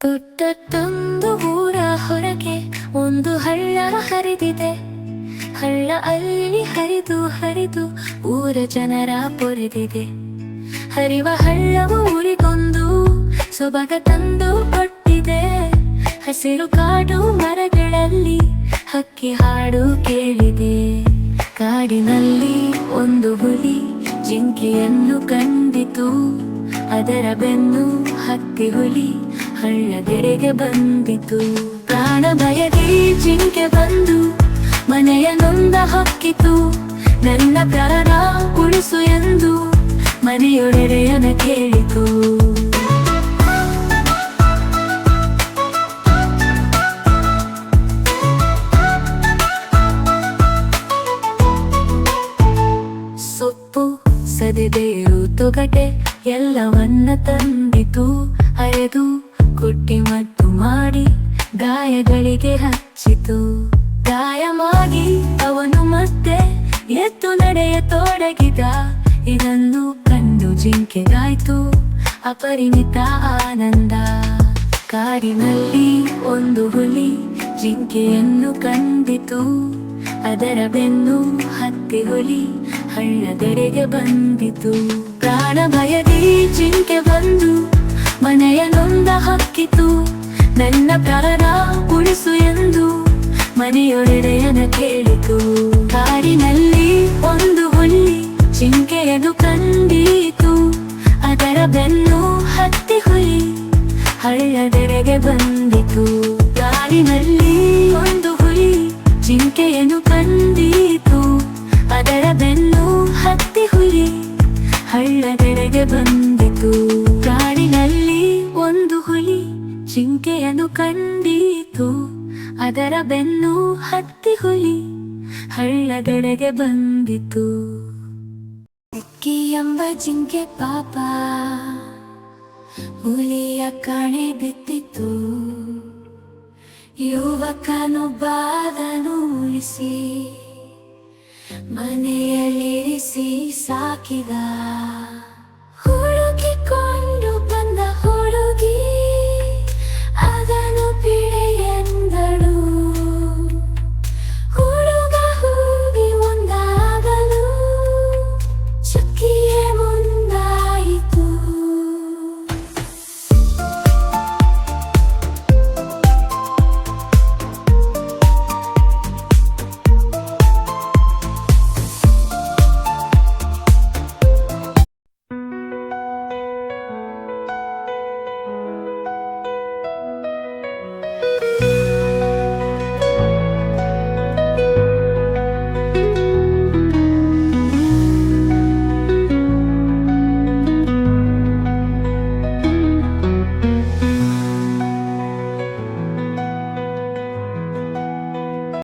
ಪುಟ್ಟದ್ದೊಂದು ಊರ ಹೊರಗೆ ಒಂದು ಹಳ್ಳ ಹರಿದಿದೆ. ಹಳ್ಳ ಅಲ್ಲಿ ಹರಿದು ಹರಿದು ಊರ ಜನರ ಪೊರೆದಿದೆ. ಹರಿವ ಹಳ್ಳವು ಊರಿಗೊಂದು ಸೊಬಗ ತಂದು ಕೊಟ್ಟಿದೆ. ಹಸಿರು ಕಾಡು ಮರಗಳಲ್ಲಿ ಹಕ್ಕಿ ಹಾಡು ಕೇಳಿದೆ. ಕಾಡಿನಲ್ಲಿ ಒಂದು ಹುಲಿ ಜಿಂಕೆಯನ್ನು ಕಂಡಿತು. ಅದರ ಬೆನ್ನು ಹಕ್ಕಿ ಹುಲಿ ಹಳ್ಳದೆಡೆಗೆ ಬಂದಿತು. ಪ್ರಾಣ ಭಯದಿ ಜಿಂಕೆ ಬಂದು ಮನೆಯ ನೊಂದ ಹಕ್ಕಿತು. ನನ್ನ ಪ್ರಾಣ ಉಳಿಸು ಎಂದು ಮನೆಯೊಡೆಯನ ಕೇಳಿತು. ಸೊಪ್ಪು ಸದೆದೇರು ತೊಗಟೆ ಎಲ್ಲವನ್ನ ತಂದಿತು, ಅರೆದು ಕುಟ್ಟಿ ಮತ್ತು ಮಾಡಿ ಗಾಯಗಳಿಗೆ ಹಚ್ಚಿತು. ಗಾಯಮಾಗಿ ಅವನು ಮತ್ತೆ ಎತ್ತು ನಡೆಯ ತೊಡಗಿದ. ಇದನ್ನು ಕಂಡು ಜಿಂಕೆಗಾಯ್ತು. ಅಪರಿಮಿತ ಆನಂದ. ಕಾರಿನಲ್ಲಿ ಒಂದು ಹುಲಿ ಜಿಂಕೆಯನ್ನು ಕಂಡಿತು. ಅದರ ಬೆನ್ನು ಹತ್ತಿ ಹುಲಿ ಹಳ್ಳದೆಡೆಗೆ ಬಂದಿತು. ಪ್ರಾಣ ಭಯದಿ ಜಿಂಕೆ ಬಂದು ಮನೆಯನ್ನು ಹಕ್ಕಿತು ನನ್ನ ಪ್ರಾಣ ಉಳಿಸು ಎಂದು ಮನೆಯೊಡೆಯನ ಕೇಳಿತು. ಕಾಡಿನಲ್ಲಿ ಒಂದು ಹುಲಿ ಜಿಂಕೆಯನ್ನು ಕಂಡೀತು. ಅದರ ಬೆನ್ನು ಹತ್ತಿ ಹುಲಿ ಹಳ್ಳದೆಡೆಗೆ ಬಂದಿತು. ಕಾಡಿನಲ್ಲಿ ಒಂದು ಹುಲಿ ಜಿಂಕೆಯನ್ನು ಕಂಡೀತು. ಅದರ ಬೆನ್ನು ಹತ್ತಿ ಹುಲಿ ಹಳ್ಳದೆಡೆಗೆ ಬಂದಿತು. ಕಂಡೀತು. ಅದರ ಬೆನ್ನು ಹತ್ತಿ ಹುಲಿ ಹಳ್ಳದೆಡೆಗೆ ಬಂದಿತು. ಅಕ್ಕಿ ಎಂಬ ಜಿಂಕೆ ಪಾಪ ಹುಲಿಯ ಕಣೆ ಬಿದ್ದಿತು ಯುವಕನು ಬಾದನು ಉಳಿಸಿ ಮನೆಯಲ್ಲಿರಿಸಿ ಸಾಕಿದ.